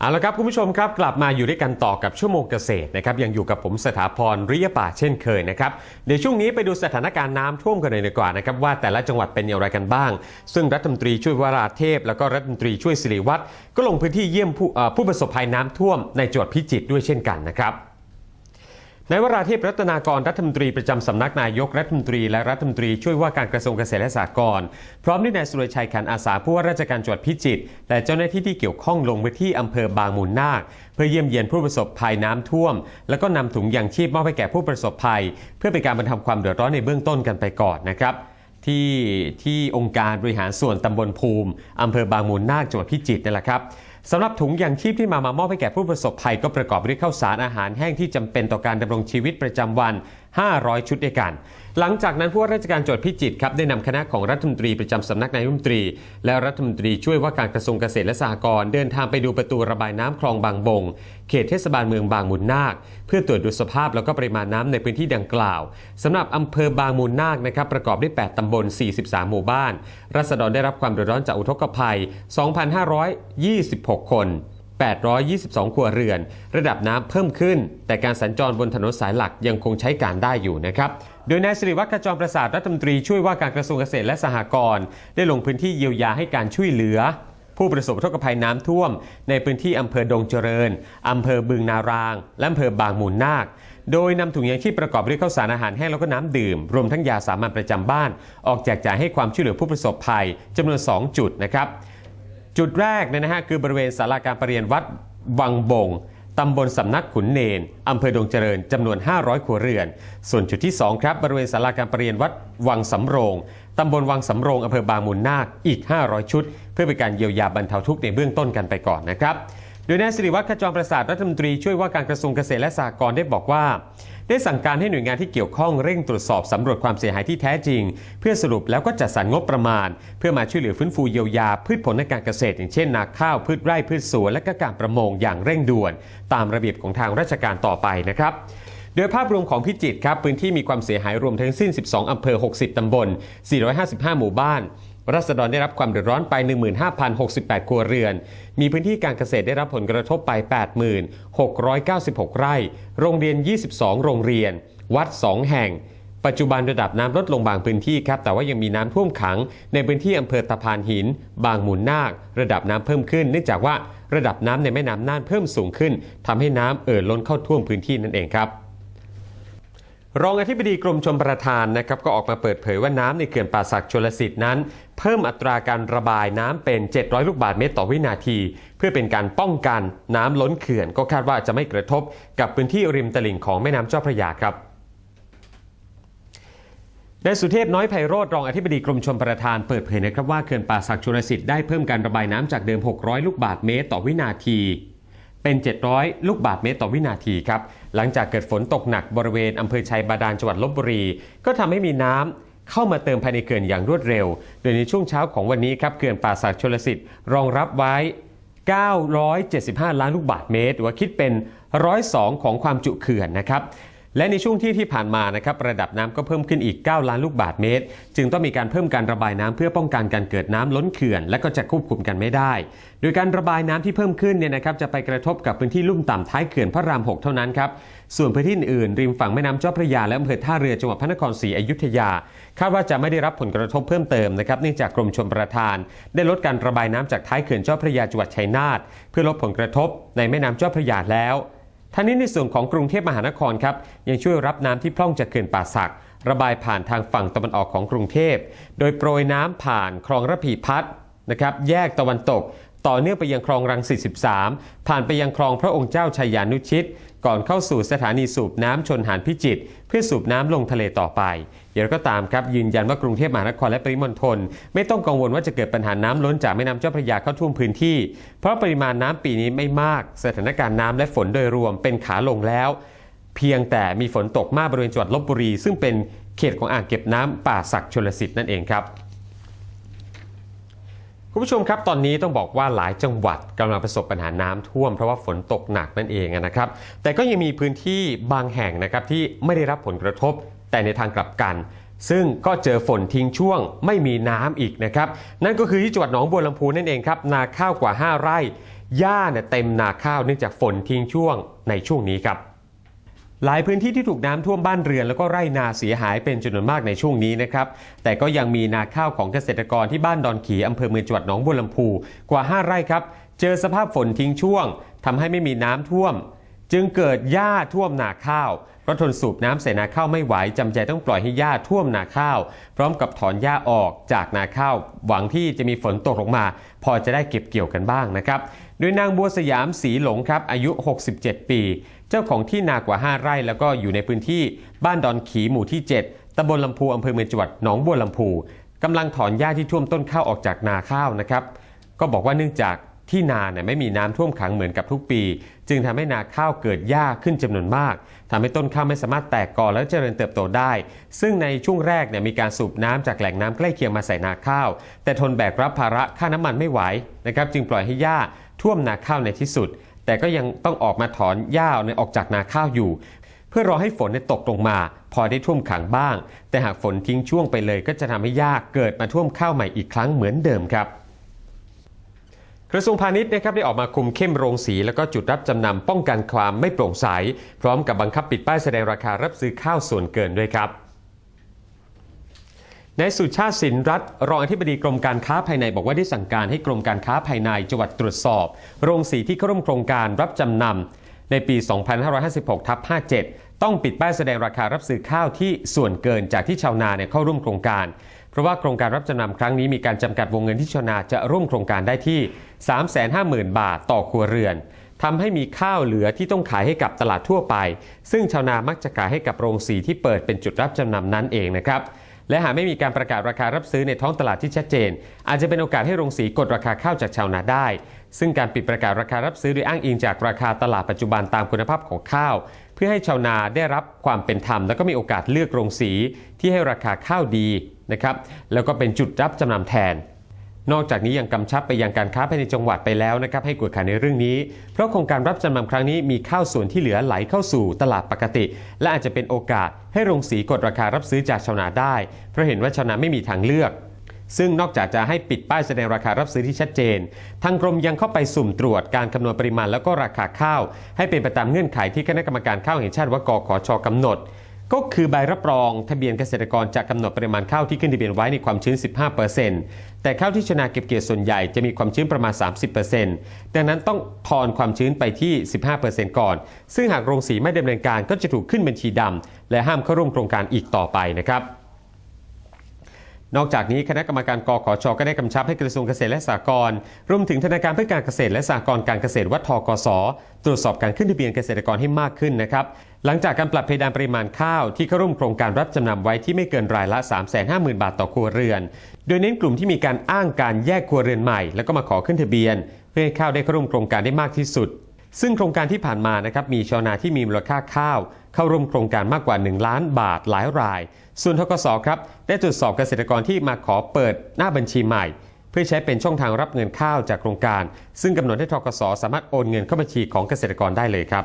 เอาละครับคุณผู้ชมครับกลับมาอยู่ด้วยกันต่อกับชั่วโมงเกษตรนะครับยังอยู่กับผมสถาพรริยป่าเช่นเคยนะครับเดี๋ยวช่วงนี้ไปดูสถานการณ์น้ำท่วมกันเลยดีกว่านะครับว่าแต่ละจังหวัดเป็นอย่างไรกันบ้าง ซึ่งรัฐมนตรีช่วยวราเทพ แล้วก็รัฐมนตรีช่วยสิริวัตรก็ลงพื้นที่เยี่ยมผู้ผู้ประสบภัยน้ำท่วมในจังหวัดพิจิตรด้วยเช่นกันนะครับ นายวราเทพรัตนากรรัฐมนตรีประจำสำนักนายกรัฐมนตรีและรัฐมนตรีช่วยว่าการกระทรวงเกษตรและสหกรณ์พร้อมด้วยนายสุรชัยขันอาสาผู้ว่าราชการจังหวัดพิจิตรและเจ้าหน้าที่ที่เกี่ยวข้องลงพื้นที่อำเภอบางมูลนาค เพื่อเยี่ยมเยียนผู้ประสบภัยน้ำท่วม แล้วก็นำถุงยางชีพมอบให้แก่ผู้ประสบภัย เพื่อเป็นการบรรเทาความเดือดร้อนในเบื้องต้นกันไปก่อนนะครับที่ที่องค์การบริหารส่วนตำบลภูมิอำเภอบางมูลนาคจังหวัดพิจิตรนี่แหละครับ สำหรับถุงยางชีพที่มามามอบให้แก่ผู้ประสบภัยก็ประกอบด้วยข้าวสารอาหารแห้งที่จำเป็นต่อการดำรงชีวิตประจำวัน 500 ชุดด้วยกัน หลังจากนั้นผู้ว่าราชการจังหวัดพิจิตรครับได้นำคณะของรัฐมนตรีประจำสำนักนายกรัฐมนตรี และรัฐมนตรีช่วยว่าการกระทรวงเกษตรและสหกรณ์เดินทางไปดูประตูระบายน้ำคลองบางบง เขตเทศบาลเมืองบางมูลนาค เพื่อตรวจดูสภาพแล้วก็ปริมาณน้ำในพื้นที่ดังกล่าวสำหรับอำเภอบางมูลนาคนะครับประกอบด้วย 8ตำบล 43 หมู่บ้าน รัษฎรได้รับความเดือดร้อนจากอุทกภัย 2,526 คน 822 ครัวเรือน ระดับน้ำเพิ่มขึ้น แต่การสัญจรบนถนนสายหลักยังคงใช้การได้อยู่นะครับโดยนายสิริวัฒน์ขจรประสาทรัฐมนตรีช่วยว่าการกระทรวงเกษตรและสหกรณ์ได้ลงพื้นที่เยียวยาให้การช่วยเหลือ ผู้ประสบอุทกภัยน้ำท่วม ในพื้นที่อำเภอดงเจริญอำเภอบึงนาราง และอำเภอบางมูลนาค โดยนำถุงยางชีพประกอบด้วยข้าวสารอาหารแห้งแล้วก็น้ำดื่ม รวมทั้งยาสามัญประจำบ้าน ออกแจกจ่ายให้ความช่วยเหลือผู้ประสบภัยจำนวน 2 จุดนะครับ จุดแรกเนี่ยนะฮะคือบริเวณศาลาการประเรียนวัดวังบงตำบลสำนักขุนเนนอำเภอดงเจริญจำนวน 500 ครัวเรือน ส่วนจุดที่ 2 ครับ บริเวณศาลาการประเรียนวัดวังสำโรงตำบลวังสำโรงอำเภอบางมูลนาคอีก 500 ชุด เพื่อเป็นการเยียวยาบรรเทาทุกข์ในเบื้องต้นกันไปก่อนนะครับ โดยนายสิริวัฒน์ขจรประสาทรัฐมนตรีช่วยว่าการกระทรวงเกษตรและสหกรณ์ได้บอกว่า ได้สั่งการให้หน่วยงานที่เกี่ยวข้องเร่งตรวจสอบสำรวจความเสียหายที่แท้จริง เพื่อสรุปแล้วก็จัดสรรงบประมาณ เพื่อมาช่วยเหลือฟื้นฟูเยียวยาพืชผลในการเกษตร อย่างเช่นนาข้าวพืชไร่พืชสวนและก็การประมงอย่างเร่งด่วน ตามระเบียบของทางราชการต่อไปนะครับโดยภาพรวมของพิจิตรครับพื้นที่มีความเสียหายรวมทั้งสิ้น 12 อำเภอ 60 ตำบล 455 หมู่บ้าน รัษฎรได้รับความเดือดร้อนไป 15,068 ครัวเรือน มีพื้นที่การเกษตรได้รับผลกระทบไป 8,696 ไร่ โรงเรียน 22 โรงเรียน วัด 2 แห่ง ปัจจุบันระดับน้ำลดลงบางพื้นที่ครับ แต่ว่ายังมีน้ำท่วมขัง ในพื้นที่อำเภอตะพานหิน บางมูลนาค ระดับน้ำเพิ่มขึ้น เนื่องจากว่าระดับน้ำในแม่น้ำน่านเพิ่มสูงขึ้นทำให้น้ำเอ่อล้นเข้าท่วมพื้นที่นั่นเองครับ รองอธิบดีกรมชลประทานนะครับก็ออกมาเปิดเผยว่าน้ำในเขื่อนป่าสักชลสิทธิ์นั้น เพิ่มอัตราการระบายน้ำเป็น 700 ลูกบาศก์เมตรต่อวินาที เพื่อเป็นการป้องกันน้ำล้นเขื่อนก็คาดว่าจะไม่กระทบกับพื้นที่ริมตลิ่งของแม่น้ำเจ้าพระยาครับนายสุเทพน้อยไพโรธรองอธิบดีกรมชลประทานเปิดเผยนะครับว่าเขื่อนป่าสักชลสิทธิ์ได้เพิ่มการระบายน้ำจากเดิม 600 ลูกบาศก์เมตรต่อวินาที เป็น 700 ลูกบาศก์เมตรต่อวินาทีครับ หลังจากเกิดฝนตกหนักบริเวณอำเภอชัยบาดาลจังหวัดลบบุรี ก็ทำให้มีน้ำเข้ามาเติมภายในเขื่อนอย่างรวดเร็ว โดยในช่วงเช้าของวันนี้ครับเขื่อนป่าสักชลสิทธิ์รองรับไว้ 975 ล้านลูกบาศก์เมตร หรือว่าคิดเป็น 102 ของความจุเขื่อนนะครับ และในช่วงที่ที่ผ่านมานะครับระดับน้ำก็เพิ่มขึ้นอีก 9 ล้านลูกบาศก์เมตร จึงต้องมีการเพิ่มการระบายน้ำเพื่อป้องกันการเกิดน้ำล้นเขื่อน และก็จะควบคุมกันไม่ได้ โดยการระบายน้ำที่เพิ่มขึ้นเนี่ยนะครับจะไปกระทบกับพื้นที่ลุ่มต่ำท้ายเขื่อนพระราม 6 เท่านั้นครับส่วนพื้นที่อื่นริมฝั่งแม่น้ำเจ้าพระยาและอำเภอท่าเรือจังหวัดพระนครศรีอยุธยา คาดว่าจะไม่ได้รับผลกระทบเพิ่มเติมนะครับเนื่องจากกรมชลประทาน ได้ลดการระบายน้ำจากท้ายเขื่อนเจ้าพระยาจังหวัดชัยนาทเพื่อลดผลกระทบในแม่น้ำเจ้าพระยาแล้ว ทั้งนี้ในส่วนของกรุงเทพมหานครครับยังช่วยรับน้ำที่พร่องจากเขื่อนป่าสัก ระบายผ่านทางฝั่งตะวันออกของกรุงเทพ โดยโปรยน้ำผ่านคลองระพีพัฒน์นะครับแยกตะวันตก ต่อเนื่องไปยังคลองรังสิต13 ผ่านไปยังคลองพระองค์เจ้าชัยยานุชิต ก่อนเข้าสู่สถานีสูบน้ำชนหานพิจิตรเพื่อสูบน้ำลงทะเลต่อไปอย่างไรก็ตามครับยืนยันว่ากรุงเทพมหานครและปริมณฑลไม่ต้องกังวลว่าจะเกิดปัญหาน้ำล้นจากแม่น้ำเจ้าพระยาเข้าท่วมพื้นที่ เพราะปริมาณน้ำปีนี้ไม่มาก สถานการณ์น้ำและฝนโดยรวมเป็นขาลงแล้ว เพียงแต่มีฝนตกมากบริเวณจังหวัดลบบุรี ซึ่งเป็นเขตของอ่างเก็บน้ำป่าสักชลสิทธิ์นั่นเองครับ คุณผู้ชมครับตอนนี้ต้องบอกว่าหลายจังหวัดกำลังประสบปัญหาน้ำท่วมเพราะว่าฝนตกหนักนั่นเองนะครับ แต่ก็ยังมีพื้นที่บางแห่งนะครับที่ไม่ได้รับผลกระทบ แต่ในทางกลับกัน ซึ่งก็เจอฝนทิ้งช่วง ไม่มีน้ำอีกนะครับนั่นก็คือที่จังหวัดหนองบัวลำพูนั่นเองครับนาข้าวกว่า 5 ไร่หญ้าเนี่ยเต็มนาข้าวเนื่องจากฝนทิ้งช่วงในช่วงนี้ครับ หลายพื้นที่ที่ถูกน้ำท่วมบ้านเรือนแล้วก็ไร่นาเสียหายเป็นจำนวนมากในช่วงนี้นะครับ แต่ก็ยังมีนาข้าวของเกษตรกรที่บ้านดอนขีอำเภอเมืองจังหวัดหนองบัวลำพูกว่า 5 ไร่ครับ เจอสภาพฝนทิ้งช่วงทำให้ไม่มีน้ำท่วม จึงเกิดหญ้าท่วมนาข้าวเพราะทนสูบน้ำใส่นาข้าวไม่ไหวจำใจต้องปล่อยให้หญ้าท่วมนาข้าว พร้อมกับถอนหญ้าออกจากนาข้าว หวังที่จะมีฝนตกลงมา พอจะได้เก็บเกี่ยวกันบ้างนะครับ โดยนางบัวสยามสีหลงครับอายุ 67 ปี เจ้าของที่นากว่า 5 ไร่แล้วก็อยู่ในพื้นที่บ้านดอนขีหมู่ที่ 7ตำบลลำพูอำเภอเมืองจังหวัดหนองบัวลำพูกำลังถอนหญ้าที่ท่วมต้นข้าวออกจากนาข้าวนะครับ ก็บอกว่าเนื่องจากที่นาเนี่ยไม่มีน้ำท่วมขังเหมือนกับทุกปี จึงทำให้นาข้าวเกิดหญ้าขึ้นจำนวนมากทำให้ต้นข้าวไม่สามารถแตกกอและเจริญเติบโตได้ ซึ่งในช่วงแรกเนี่ยมีการสูบน้ำจากแหล่งน้ำใกล้เคียงมาใส่นาข้าว แต่ทนแบกรับภาระค่าน้ำมันไม่ไหวนะครับ จึงปล่อยให้หญ้า ท่วมนาข้าวในที่สุด แต่ก็ยังต้องออกมาถอนหญ้าเนี่ยออกจากนาข้าวอยู่ เพื่อรอให้ฝนเนี่ยตกลงมา พอได้ท่วมขังบ้าง แต่หากฝนทิ้งช่วงไปเลย ก็จะทำให้หญ้าเกิดมาท่วมข้าวใหม่อีกครั้งเหมือนเดิมครับกระทรวงพาณิชย์นะครับได้ออกมาคุมเข้มโรงสี แล้วก็จุดรับจำนำป้องกันความไม่โปร่งใส พร้อมกับบังคับปิดป้ายแสดงราคารับซื้อข้าวส่วนเกินด้วยครับ นายสุชาติสินรัตน์รองอธิบดีกรมการค้าภายในบอกว่าได้สั่งการให้กรมการค้าภายในจังหวัดตรวจสอบ โรงสีที่เข้าร่วมโครงการรับจำนำในปี 2556ทับ57 ต้องปิดป้ายแสดงราคารับซื้อข้าวที่ส่วนเกินจากที่ชาวนาเนี่ยเข้าร่วมโครงการ เพราะว่าโครงการรับจำนำครั้งนี้มีการจำกัดวงเงินที่ชาวนาจะร่วมโครงการได้ที่ 350,000 บาทต่อครัวเรือนทำให้มีข้าวเหลือที่ต้องขายให้กับตลาดทั่วไป ซึ่งชาวนามักจะขายให้กับโรงสีที่เปิดเป็นจุดรับจำนำนั้นเองนะครับ และหากไม่มีการประกาศราคารับซื้อในท้องตลาดที่ชัดเจน อาจจะเป็นโอกาสให้โรงสีกดราคาข้าวจากชาวนาได้ ซึ่งการปิดประกาศราคารับซื้อโดยอ้างอิงจากราคาตลาดปัจจุบันตามคุณภาพของข้าว เพื่อให้ชาวนาได้รับความเป็นธรรม และก็มีโอกาสเลือกโรงสีที่ให้ราคาข้าวดีนะครับแล้วก็เป็นจุดรับจำนำแทน นอกจากนี้ยังกำชับไปยังการค้าภายในจังหวัดไปแล้วนะครับให้กวดขันในเรื่องนี้ เพราะโครงการรับจำนำครั้งนี้มีข้าวส่วนที่เหลือไหลเข้าสู่ตลาดปกติ และอาจจะเป็นโอกาสให้โรงสีกดราคารับซื้อจากชาวนาได้ เพราะเห็นว่าชาวนาไม่มีทางเลือกซึ่งนอกจากจะให้ปิดป้ายแสดงราคารับซื้อที่ชัดเจน ทางกรมยังเข้าไปสุ่มตรวจการคำนวณปริมาณแล้วก็ราคาข้าว ให้เป็นไปตามเงื่อนไขที่คณะกรรมการข้าวแห่งชาติว่ากขอชกำหนด ก็คือใบรับรองทะเบียนเกษตรกรจะกำหนดปริมาณข้าวที่ขึ้นทะเบียนไว้ในความชื้น 15%แต่ข้าวที่ชนะเก็บเกี่ยวส่วนใหญ่จะมีความชื้นประมาณ 30%ดังนั้นต้องทอนความชื้นไปที่ 15%ก่อน ซึ่งหากโรงสีไม่ดำเนินการก็จะถูกขึ้นบัญชีดำและห้ามเข้าร่วมโครงการอีกต่อไปนะครับ นอกจากนี้คณะกรรมการกขชก็ได้กำชับให้กระทรวงเกษตรและสหกรณ์รวมถึงธนาคารเพื่อการเกษตรและสหกรณ์การเกษตรวัดทกสตรวจสอบการขึ้นทะเบียนเกษตรกรให้มากขึ้นนะครับหลังจากการปรับเพดานปริมาณข้าวที่เข้าร่วมโครงการรับจำนำไว้ที่ไม่เกินรายละ 350,000 บาทต่อครัวเรือน โดยเน้นกลุ่มที่มีการอ้างการแยกครัวเรือนใหม่ แล้วก็มาขอขึ้นทะเบียน เพื่อให้ข้าวได้เข้าร่วมโครงการได้มากที่สุด ซึ่งโครงการที่ผ่านมานะครับมีชาวนาที่มีมูลค่าข้าว เข้าร่วมโครงการมากกว่า 1 ล้านบาทหลายราย ส่วนทกสครับได้ตรวจสอบเกษตรกรที่มาขอเปิดหน้าบัญชีใหม่ เพื่อใช้เป็นช่องทางรับเงินข้าวจากโครงการ ซึ่งกำหนดให้ทกสสามารถโอนเงินเข้าบัญชีของเกษตรกรได้เลยครับ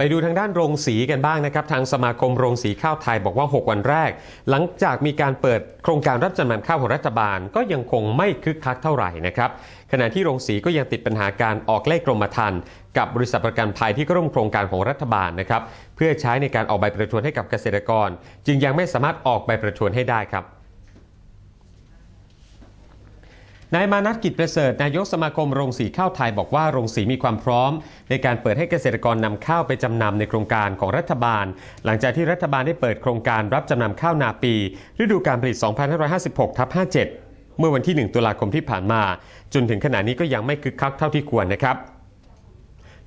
ไปดูทางด้านโรงสีกันบ้างนะครับ ทางสมาคมโรงสีข้าวไทยบอกว่า 6 วันแรก หลังจากมีการเปิดโครงการรับจำนำข้าวของรัฐบาลก็ยังคงไม่คึกคักเท่าไหร่นะครับขณะที่โรงสีก็ยังติดปัญหาการออกเลขกรมธรรม์กับบริษัทประกันภัยที่ร่วมโครงการของรัฐบาลนะครับเพื่อใช้ในการออกใบประทวนให้กับเกษตรกร จึงยังไม่สามารถออกใบประทวนให้ได้ครับ นายมานัทกิจประเสริฐนายกสมาคมโรงสีข้าวไทยบอกว่าโรงสีมีความพร้อม ในการเปิดให้เกษตรกรนำข้าวไปจำนำในโครงการของรัฐบาล หลังจากที่รัฐบาลได้เปิดโครงการรับจำนำข้าวนาปี ฤดูการผลิต 2556ทับ57 เมื่อวันที่ 1 ตุลาคมที่ผ่านมา จนถึงขณะนี้ก็ยังไม่คึกคักเท่าที่ควรนะครับ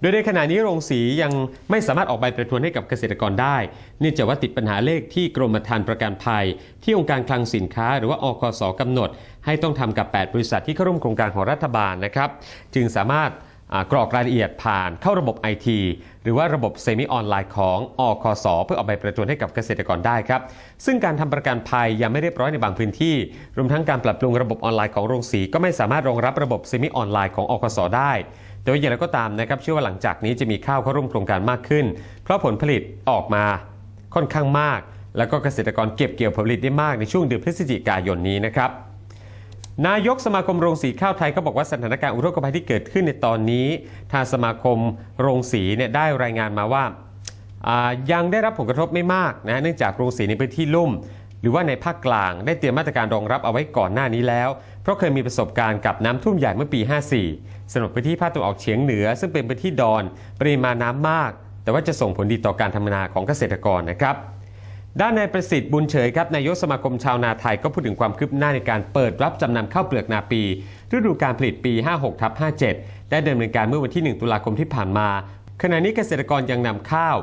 โดยในขณะนี้โรงสียังไม่สามารถออกใบประทวนให้กับเกษตรกรได้ เนื่องจากว่าติดปัญหาเลขที่กรมธรรม์ประกันภัย ที่องค์การคลังสินค้า หรือว่าอคสกำหนด ให้ต้องทำกับ 8 บริษัทที่เข้าร่วมโครงการของรัฐบาลนะครับ จึงสามารถ กรอกรายละเอียดผ่านเข้าระบบ IT หรือว่าระบบเซมิออนไลน์ของอคสเพื่อเอาใบประทวนให้กับเกษตรกรได้ครับ ซึ่งการทำประกันภัยยังไม่เรียบร้อยในบางพื้นที่ รวมทั้งการปรับปรุงระบบออนไลน์ของโรงสี ก็ไม่สามารถรองรับระบบเซมิออนไลน์ของอคสได้โดยอย่างไรก็ตามนะครับเชื่อว่าหลังจากนี้จะมีข้าวเข้าร่วมโครงการมากขึ้น เพราะผลผลิตออกมาค่อนข้างมาก แล้วก็เกษตรกรเก็บเกี่ยวผลผลิตได้มากในช่วงเดือนพฤศจิกายนนี้นะครับ นายกสมาคมโรงสีข้าวไทยก็บอกว่าสถานการณ์อุทกภัยที่เกิดขึ้นในตอนนี้ ทางสมาคมโรงสีเนี่ยได้รายงานมาว่าายังได้รับผลกระทบไม่มากนะเนื่องจากโรงสีในพื้นที่ลุ่ม หรือว่าในภาคกลางได้เตรียมมาตรการรองรับเอาไว้ก่อนหน้านี้แล้ว เพราะเคยมีประสบการณ์กับน้ำท่วมใหญ่เมื่อปี 54สำหรับพื้นที่ภาคตะวันออกเฉียงเหนือ ซึ่งเป็นพื้นที่ดอนปริมาณน้ำมาก แต่ว่าจะส่งผลดีต่อการทำนาของเกษตรกรนะครับ ด้านนายประสิทธิ์บุญเฉยครับนายกสมาคมชาวนาไทยก็พูดถึงความคืบหน้าในการเปิดรับจำนำข้าวเปลือกนาปี ฤดูการผลิตปี 56ทับ57 ได้ดำเนินการเมื่อวันที่ 1 ตุลาคมที่ผ่านมา ขณะนี้เกษตรกรยังนำข้าว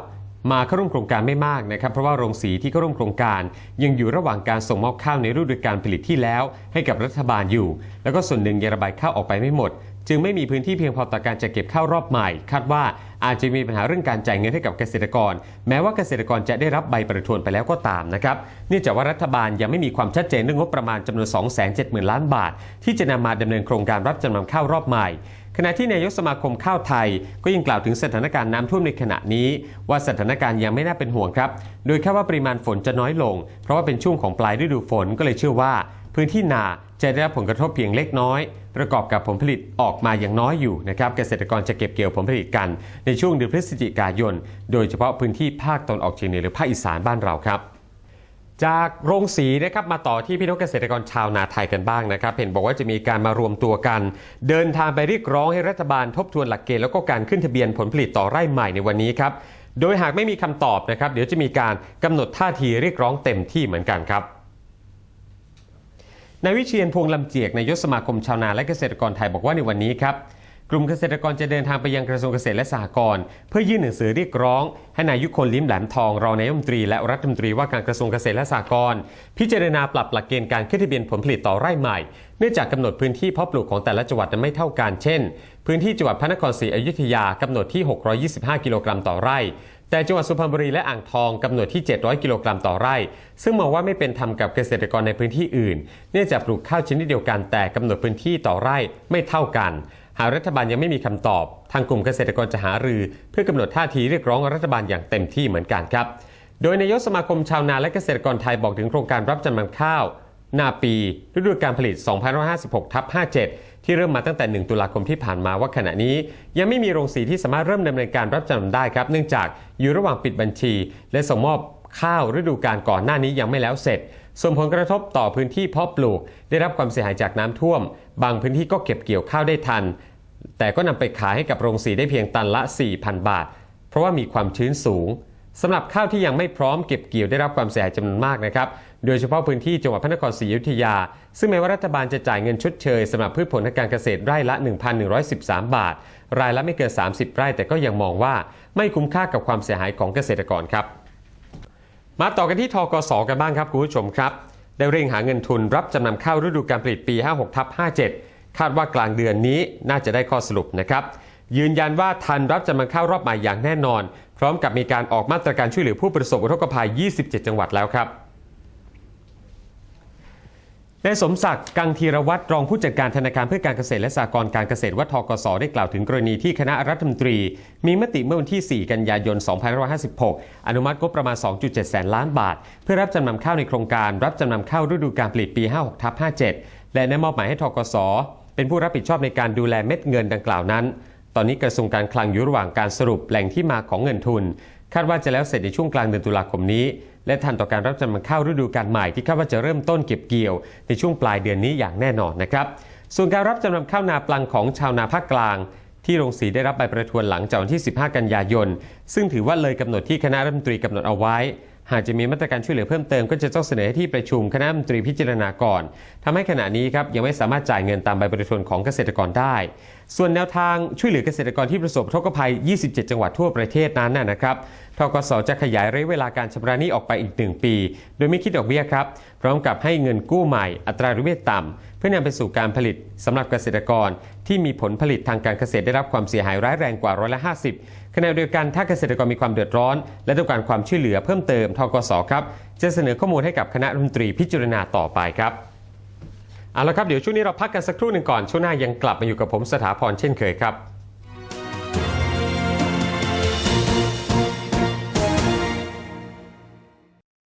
มาเข้าร่วมโครงการไม่มากนะครับ เพราะว่าโรงสีที่เข้าร่วมโครงการ ยังอยู่ระหว่างการส่งมอบข้าวในฤดูการผลิตที่แล้ว ให้กับรัฐบาลอยู่ แล้วก็ส่วนหนึ่งยังระบายข้าวออกไปไม่หมด จึงไม่มีพื้นที่เพียงพอต่อการจะเก็บข้าวรอบใหม่ คาดว่าอาจจะมีปัญหาเรื่องการจ่ายเงินให้กับเกษตรกร แม้ว่าเกษตรกรจะได้รับใบประทวนไปแล้วก็ตามนะครับเนื่องจากว่ารัฐบาลยังไม่มีความชัดเจนเรื่องงบประมาณจำนวน 270,000 ล้านบาท ที่จะนำมาดำเนินโครงการรับจำนำข้าวรอบใหม่ขณะที่นายกสมาคมข้าวไทย ก็ยังกล่าวถึงสถานการณ์น้ำท่วมในขณะนี้ ว่าสถานการณ์ยังไม่น่าเป็นห่วงครับ โดยคาดว่าปริมาณฝนจะน้อยลง เพราะว่าเป็นช่วงของปลายฤดูฝนก็เลยเชื่อว่า พื้นที่นาจะได้รับผลกระทบเพียงเล็กน้อย ประกอบกับผลผลิตออกมาอย่างน้อยอยู่นะครับเกษตรกรจะเก็บเกี่ยวผลผลิตกัน ในช่วงเดือนพฤศจิกายน โดยเฉพาะพื้นที่ภาคตะวันออกเฉียงเหนือหรือภาคอีสานบ้านเราครับจากโรงสีนะครับมาต่อที่พี่น้องเกษตรกรชาวนาไทยกันบ้างนะครับ เห็นบอกว่าจะมีการมารวมตัวกัน เดินทางไปเรียกร้องให้รัฐบาลทบทวนหลักเกณฑ์แล้วก็การขึ้นทะเบียนผลผลิตต่อไร่ใหม่ในวันนี้ครับโดยหากไม่มีคำตอบนะครับ เดี๋ยวจะมีการกำหนดท่าทีเรียกร้องเต็มที่เหมือนกันครับ นายวิเชียนพวงลำเจียกนายกสมาคมชาวนาและเกษตรกรไทยบอกว่าในวันนี้ครับกลุ่มเกษตรกรจะเดินทางไปยังกระทรวงเกษตรและสหกรณ์เพื่อยื่นหนังสือเรียกร้อง ให้นายยุคนลิ้มแหลมทองรองนายกรัฐมนตรีและรัฐมนตรีว่าการกระทรวงเกษตรและสหกรณ์พิจารณาปรับหลักเกณฑ์การขึ้นทะเบียนผลผลิตต่อไร่ใหม่ เนื่องจากกำหนดพื้นที่เพาะปลูกของแต่ละจังหวัดนั้นไม่เท่ากัน เช่น พื้นที่จังหวัดพระนครศรีอยุธยากำหนดที่ 625 กิโลกรัมต่อไร่ แต่จังหวัดสุพรรณบุรีและอ่างทองกำหนดที่ 700 กิโลกรัมต่อไร่ ซึ่งมองว่าไม่เป็นธรรมกับเกษตรกรในพื้นที่อื่น เนื่องจากปลูกข้าวชนิดเดียวกันแต่กำหนดพื้นที่ต่อไร่ไม่เท่ากัน หากรัฐบาลยังไม่มีคำตอบ ทางกลุ่มเกษตรกรจะหารือเพื่อกำหนดท่าทีเรียกร้องรัฐบาลอย่างเต็มที่เหมือนกันครับ โดยนายกสมาคมชาวนาและเกษตรกรไทยบอกถึงโครงการรับจำนำข้าว นาปีฤดูการผลิต 2556ทับ57 ที่เริ่มมาตั้งแต่ 1 ตุลาคมที่ผ่านมาว่าขณะนี้ ยังไม่มีโรงสีที่สามารถเริ่มดำเนินการรับจำนำได้ครับ เนื่องจากอยู่ระหว่างปิดบัญชี และส่งมอบข้าวฤดูการก่อนหน้านี้ยังไม่แล้วเสร็จ ส่งผลกระทบต่อพื้นที่เพาะปลูก ได้รับความเสียหายจากน้ำท่วม บางพื้นที่ก็เก็บเกี่ยวข้าวได้ทัน แต่ก็นำไปขายให้กับโรงสีได้เพียงตันละ 4,000 บาท เพราะว่ามีความชื้นสูง สำหรับข้าวที่ยังไม่พร้อมเก็บเกี่ยวได้รับความเสียหายจำนวนมากนะครับ โดยเฉพาะพื้นที่จังหวัดพระนครศรีอยุธยา ซึ่งแม้ว่ารัฐบาลจะจ่ายเงินชดเชยสำหรับพืชผลทางการเกษตรไร่ละ 1,113 บาท รายละไม่เกิน 30 ไร่ แต่ก็ยังมองว่าไม่คุ้มค่ากับความเสียหายของเกษตรกรครับ มาต่อกันที่ทกสกันบ้างครับคุณผู้ชมครับ ได้เร่งหาเงินทุนรับจำนำข้าวฤดูการผลิตปี 56ทับ57 คาดว่ากลางเดือนนี้น่าจะได้ข้อสรุปนะครับ ยืนยันว่าทันรับจำนำข้าวรอบใหม่อย่างแน่นอน พร้อมกับมีการออกมาตรการช่วยเหลือผู้ประสบอุทกภัย 27 จังหวัดแล้วครับนายสมศักดิ์กังธีรวัตรรองผู้จัดการธนาคารเพื่อการเกษตรและสหกรณ์การเกษตรวัดทกสได้กล่าวถึงกรณีที่คณะรัฐมนตรี มีมติเมื่อวันที่ 4 กันยายน 2556 อนุมัติงบประมาณ 2.7 แสนล้านบาท เพื่อรับจำนำข้าวในโครงการรับจำนำข้าวฤดูการผลิตปี 56ทับ57 และได้มอบหมายให้ทกสเป็นผู้รับผิดชอบในการดูแลเม็ดเงินดังกล่าวนั้น อนนี้กระทรวงการคลังอยู่ระหว่างการสรุปแหล่งที่มาของเงินทุน คาดว่าจะแล้วเสร็จในช่วงกลางเดือนตุลาคมนี้ และทันต่อการรับจำนำข้าวฤดูกาลใหม่ที่คาดว่าจะเริ่มต้นเก็บเกี่ยว ในช่วงปลายเดือนนี้อย่างแน่นอนนะครับ ส่วนการรับจำนำข้าวนาปลังของชาวนาภาคกลางที่โรงสีได้รับใบประทวนหลังจากวันที่ 15 กันยายน ซึ่งถือว่าเลยกำหนดที่คณะรัฐมนตรีกำหนดเอาไว้ หากจะมีมาตรการช่วยเหลือเพิ่มเติมก็จะต้องเสนอให้ที่ประชุมคณะรัฐมนตรีพิจารณาก่อนทำให้ขณะนี้ครับยังไม่สามารถจ่ายเงินตามใบประทวนของเกษตรกรได้ ส่วนแนวทางช่วยเหลือเกษตรกรที่ประสบอุทกภัย 27 จังหวัดทั่วประเทศนั้นนะนะครับทกสจะขยายระยะเวลาการชำระหนี้ออกไปอีก 1 ปี โดยไม่คิดดอกเบี้ยครับ พร้อมกับให้เงินกู้ใหม่อัตราดอกเบี้ยต่ำ เพื่อนำไปสู่การผลิตสำหรับเกษตรกร ที่มีผลผลิตทางการเกษตรได้รับความเสียหายร้ายแรงกว่าร้อยละ50ขณะเดียวกันถ้าเกษตรกรมีความเดือดร้อน และต้องการความช่วยเหลือเพิ่มเติมทกสครับจะเสนอข้อมูลให้กับคณะรัฐมนตรีพิจารณาต่อไปครับ เอาละครับเดี๋ยวช่วงนี้เราพักกันสักครู่หนึ่งก่อนช่วงหน้ายังกลับมาอยู่กับผมสถาพรเช่นเคยครับ